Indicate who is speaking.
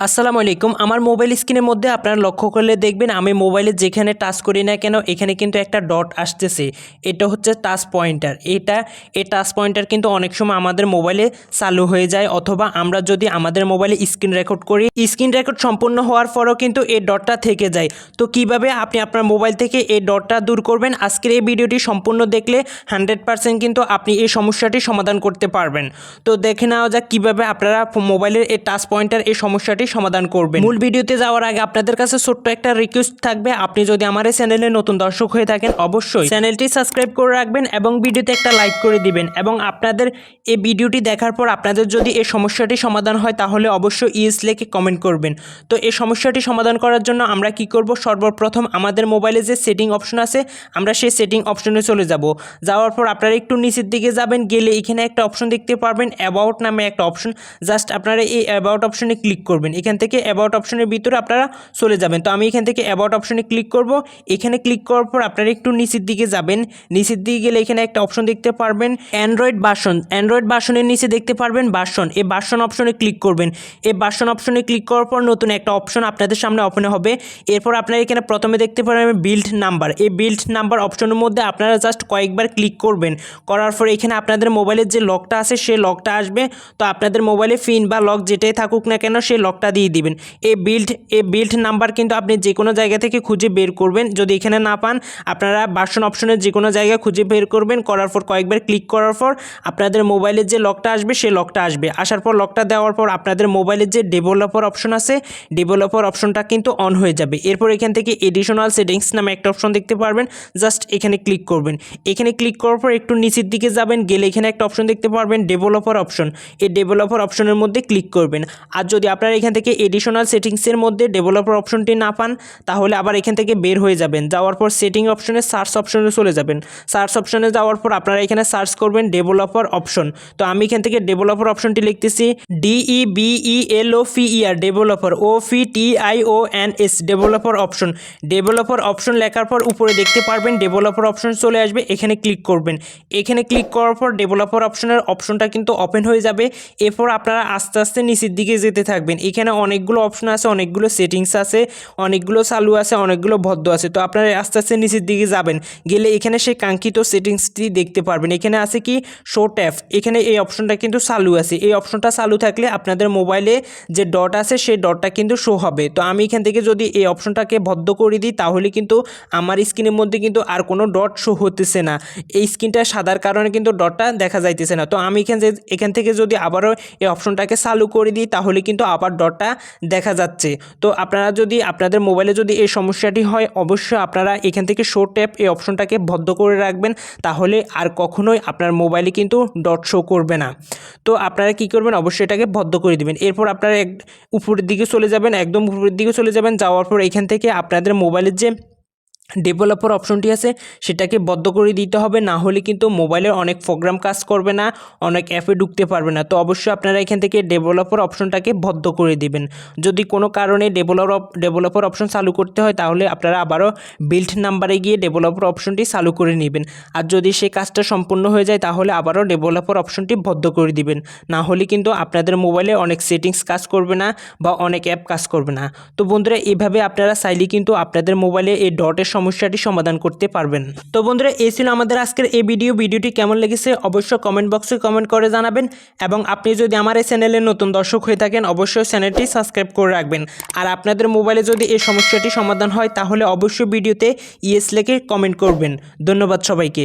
Speaker 1: আসসালামু আলাইকুম। আমার মোবাইল স্ক্রিনের মধ্যে আপনারা লক্ষ্য করলে দেখবেন আমি মোবাইলে যেখানে টাচ করি না কেন, এখানে কিন্তু একটা ডট আসতেছে। এটা হচ্ছে টাচ পয়েন্টার। এটা, এই টাচ পয়েন্টার কিন্তু অনেক সময় আমাদের মোবাইলে চালু হয়ে যায় অথবা আমরা যদি আমাদের মোবাইলে স্ক্রিন রেকর্ড করি, স্ক্রিন রেকর্ড সম্পূর্ণ হওয়ার পরও কিন্তু এই ডটটা থেকে যায়। তো কীভাবে আপনি আপনার মোবাইল থেকে এই ডটটা দূর করবেন? আজকের এই ভিডিওটি সম্পূর্ণ দেখলে হান্ড্রেড পারসেন্ট কিন্তু আপনি এই সমস্যাটি সমাধান করতে পারবেন। তো দেখে নেওয়া যাক কীভাবে আপনারা মোবাইলের এই টাচ পয়েন্টার এই সমস্যাটি সমাধান করবেন। মূল ভিডিওতে যাওয়ার আগে আপনাদের কাছে ছোট্ট একটা রিকোয়েস্ট থাকবে। আপনি যদি আমার এই চ্যানেলে নতুন দর্শক হয়ে থাকেন, অবশ্যই চ্যানেলটি সাবস্ক্রাইব করে রাখবেন এবং ভিডিওতে একটা লাইক করে দিবেন এবং আপনাদের এই ভিডিওটি দেখার পর আপনাদের যদি এই সমস্যাটি সমাধান হয়, তাহলে অবশ্যই ইএস লেখে কমেন্ট করবেন। তো এই সমস্যাটি সমাধান করার জন্য আমরা কি করব? সর্বপ্রথম আমাদের মোবাইলে যে সেটিং অপশন আছে, আমরা সেই সেটিং অপশনে চলে যাব। যাওয়ার পর আপনারা একটু নিচের দিকে যাবেন, গেলে এখানে একটা অপশন দেখতে পারবেন অ্যাবাউট নামে একটা অপশন জাস্ট আপনারা এই অ্যাবাউট অপশনে ক্লিক করবেন। এখান থেকে অ্যাবাউট অপশনের ভিতরে আপনারা চলে যাবেন। তো আমি এখান থেকে অ্যাবাউট অপশনে ক্লিক করব। এখানে ক্লিক করার পর আপনারা একটু নিচের দিকে যাবেন। নিচের দিকে গেলে এখানে একটা অপশন দেখতে পারবেন অ্যান্ড্রয়েড বাসন অ্যান্ড্রয়েড বাসনের নিচে দেখতে পারবেন বাসন এই বাসন অপশনে ক্লিক করবেন। এই বাসন অপশনে ক্লিক করার পর নতুন একটা অপশন আপনাদের সামনে ওপেন হবে। এরপর আপনারা এখানে প্রথমে দেখতে পারবেন বিল্ড নাম্বার এই বিল্ড নাম্বার অপশনের মধ্যে আপনারা জাস্ট কয়েকবার ক্লিক করবেন। করার পর এখানে আপনাদের মোবাইলের যে লকটা আছে সেই লকটা আসবে। তো আপনাদের মোবাইলে ফিন বা লক যেটাই থাকুক না কেন সেই লকটা দিয়ে দিবেন। এই বিল্ড এই বিল্ড নাম্বার কিন্তু আপনি যে কোনো জায়গা থেকে খুঁজে বের করবেন। যদি এখানে না পান, আপনারা বাসন অপশনের যে কোনো জায়গায় খুঁজে বের করবেন। করার পর কয়েকবার ক্লিক করার পর আপনাদের মোবাইলের যে লকটা আসবে, সেই লকটা আসবে। আসার পর লকটা দেওয়ার পর আপনাদের মোবাইলের যে ডেভেলপার অপশন আছে ডেভেলপার অপশনটা কিন্তু অন হয়ে যাবে। এরপর এখান থেকে এডিশনাল সেটিংস নামে একটা অপশন দেখতে পারবেন। জাস্ট এখানে ক্লিক করবেন। এখানে ক্লিক করার পর একটু নিচের দিকে যাবেন। গেলে এখানে একটা অপশন দেখতে পারবেন ডেভেলপার অপশন এই ডেভেলপার অপশনের মধ্যে ক্লিক করবেন। আর যদি আপনারা এখান থেকে এডিশনাল সেটিংসের মধ্যে ডেভেলপার অপশনটি না পান, তাহলে আবার এখান থেকে বের হয়ে যাবেন। যাওয়ার পর সেটিং অপশনে সার্চ অপশনে চলে যাবেন। সার্চ অপশনে যাওয়ার পর আপনারা এখানে সার্চ করবেন ডেভেলপার অপশন তো আমি এখান থেকে ডেভেলপার অপশনটি লিখতেছি D B L O P R developer O P T I O N S developer option developer option লেখার পর উপরে দেখতে পারবেন ডেভেলপার অপশন চলে আসবে, এখানে ক্লিক করবেন। এখানে ক্লিক করার পর ডেভেলপার অপশনের অপশনটা কিন্তু ওপেন হয়ে যাবে। এরপর আপনারা আস্তে আস্তে নিচের দিকে যেতে থাকবেন। এখানে অনেকগুলো অপশন আছে, অনেকগুলো সেটিংস আছে, অনেকগুলো চালু আছে, অনেকগুলো ভদ্র আছে। তো আপনারা আস্তে আস্তে নিচের দিকে যাবেন, গেলে এখানে সেই কাঙ্ক্ষিত সেটিংসটি দেখতে পারবেন। এখানে আছে কি? শো ট্যাপ এখানে এই অপশনটা কিন্তু চালু আছে। এই অপশনটা চালু থাকলে আপনাদের মোবাইলে যে ডট আছে, সেই ডটটা কিন্তু শো হবে। তো আমি এখান থেকে যদি এই অপশনটাকে বদ্ধ করে দিই, তাহলে কিন্তু আমার স্ক্রিনের মধ্যে কিন্তু আর কোনো ডট শো হতেছে না। এই স্ক্রিনটা সাদার কারণে কিন্তু ডটটা দেখা যাইতেছে না। তো আমি এখান এখান থেকে যদি আবারও এই অপশনটাকে চালু করে দিই, তাহলে কিন্তু আবার ডটটা দেখা যাচ্ছে। তো আপনারা যদি, আপনাদের মোবাইলে যদি এই সমস্যাটি হয়, অবশ্যই আপনারা এখান থেকে শো ট্যাপ এই অপশনটাকে বদ্ধ করে রাখবেন। তাহলে আর কখনোই আপনার মোবাইলে কিন্তু ডট শো করবে না। তো আপনারা কি করবেন? অবশ্যই এটাকে বদ্ধ করে দেবেন। এরপর আপনারা এক, উপরের দিকে চলে যাবেন, একদম উপরের দিকে চলে যাবেন। যাওয়ার পর এখান থেকে আপনাদের মোবাইলের যে ডেভেলপার অপশনটি আছে, সেটাকে বদ্ধ করে দিতে হবে, না হলে কিন্তু মোবাইলের অনেক প্রোগ্রাম কাজ করবে না, অনেক অ্যাপে ঢুকতে পারবে না। তো অবশ্যই আপনারা এখান থেকে ডেভেলপার অপশনটাকে বদ্ধ করে দিবেন। যদি কোনো কারণে ডেভেলপ, ডেভেলপার অপশন চালু করতে হয়, তাহলে আপনারা আবারও বিল্ড নাম্বারে গিয়ে ডেভেলপার অপশনটি চালু করে নেবেন। আর যদি সেই কাজটা সম্পূর্ণ হয়ে যায়, তাহলে আবারও ডেভেলপার অপশনটি বদ্ধ করে দিবেন। না হলে কিন্তু আপনাদের মোবাইলে অনেক সেটিংস কাজ করবে না বা অনেক অ্যাপ কাজ করবে না। তো বন্ধুরা, এভাবে আপনারা চাইলে কিন্তু আপনাদের মোবাইলে এই ডটের সমস্যাটি সমাধান করতে পারবেন। তো বন্ধুরা, এই ছিল আমাদের আজকের এই ভিডিও ভিডিওটি কেমন লেগেছে অবশ্যই কমেন্ট বক্সে কমেন্ট করে জানাবেন এবং আপনি যদি আমার এই চ্যানেলে নতুন দর্শক হয়ে থাকেন, অবশ্যই চ্যানেলটি সাবস্ক্রাইব করে রাখবেন। আর আপনাদের মোবাইলে যদি এই সমস্যাটি সমাধান হয়, তাহলে অবশ্যই ভিডিওতে ইয়েস লেখে কমেন্ট করবেন। ধন্যবাদ সবাইকে।